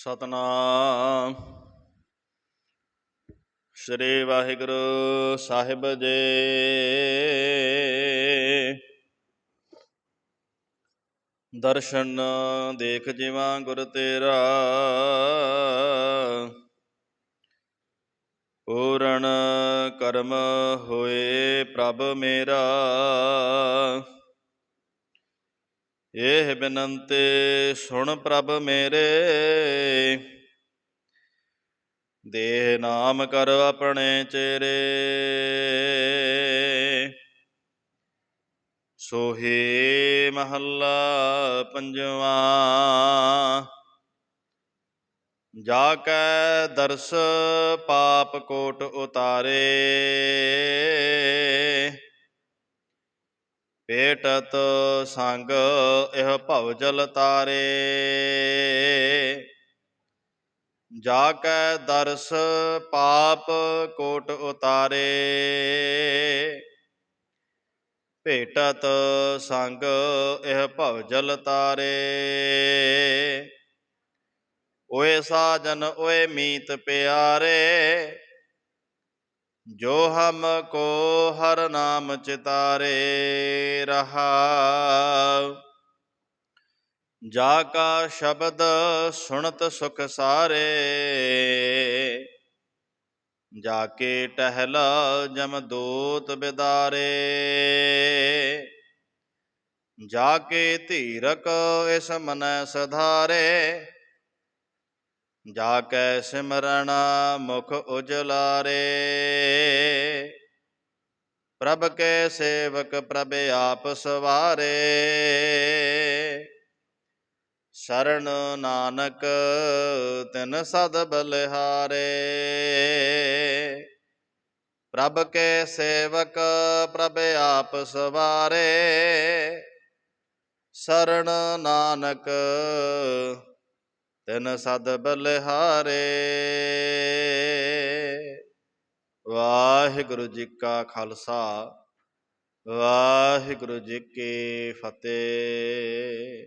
ਸਤਨਾਮ। ਸ੍ਰੀ ਵਾਹਿਗੁਰੂ ਸਾਹਿਬ ਜੀ। ਦਰਸ਼ਨ ਦੇਖ ਜਿਵਾ ਗੁਰ ਤੇਰਾ। ਪੂਰਨ ਕਰਮ ਹੋਏ ਪ੍ਰਭ ਮੇਰਾ। ਇਹ ਬਿਨੰਤੇ ਸੁਣ ਪ੍ਰਭ ਮੇਰੇ। ਦੇਹ ਨਾਮ ਕਰ ਆਪਣੇ ਚੇਰੇ। ਸੋਹੇ ਮਹੱਲਾ ਪੰਜਵਾ। ਜਾ ਕੈ ਦਰਸ ਪਾਪ ਕੋਟ ਉਤਾਰੇ। ਭੇਟਤ ਸੰਗ ਇਹ ਭਵ ਜਲ ਤਾਰੇ। ਜਾ ਕੈ ਦਰਸ ਪਾਪ ਕੋਟ ਉਤਾਰੇ। ਭੇਟਤ ਸੰਗ ਇਹ ਭਵ ਜਲ ਤਾਰੇ। ਓਏ ਸਾਜਨ, ਓਏ ਮੀਤ ਪਿਆਰੇ। ਜੋ ਹਮ ਕੋ ਹਰ ਨਾਮ ਚਿਤਾਰੇ ਰਹਾਉ ਜਾ ਕਾ ਸ਼ਬਦ ਸੁਣਤ ਸੁਖ ਸਾਰੇ, ਜਾ ਕੇ ਟਹਿਲ ਜਮ ਦੂਤ ਬਿਦਾਰੇ, ਜਾ ਕੇ ਧੀਰਕ ਇਸ ਮਨ ਸਧਾਰੇ ਜਾ ਕੈ ਸਿਮਰਨ ਮੁਖ ਉਜਲਾਰੇ। ਪ੍ਰਭ ਕੇ ਸੇਵਕ ਪ੍ਰਭ ਆਪ ਸਵਾਰੇ। ਸ਼ਰਨ ਨਾਨਕ ਤਿਨ ਸਦ ਬਲਿਹਾਰੇ। ਪ੍ਰਭ ਕੇ ਸੇਵਕ ਪ੍ਰਭ ਆਪ ਸਵਾਰੇ। ਸ਼ਰਨ ਨਾਨਕ ਤਿਨ ਸਦ ਬਲਿਹਾਰੇ। ਵਾਹਿਗੁਰੂ ਜੀ ਕਾ ਖਾਲਸਾ ਵਾਹਿਗੁਰੂ ਜੀ ਕੀ ਫਤਿਹ।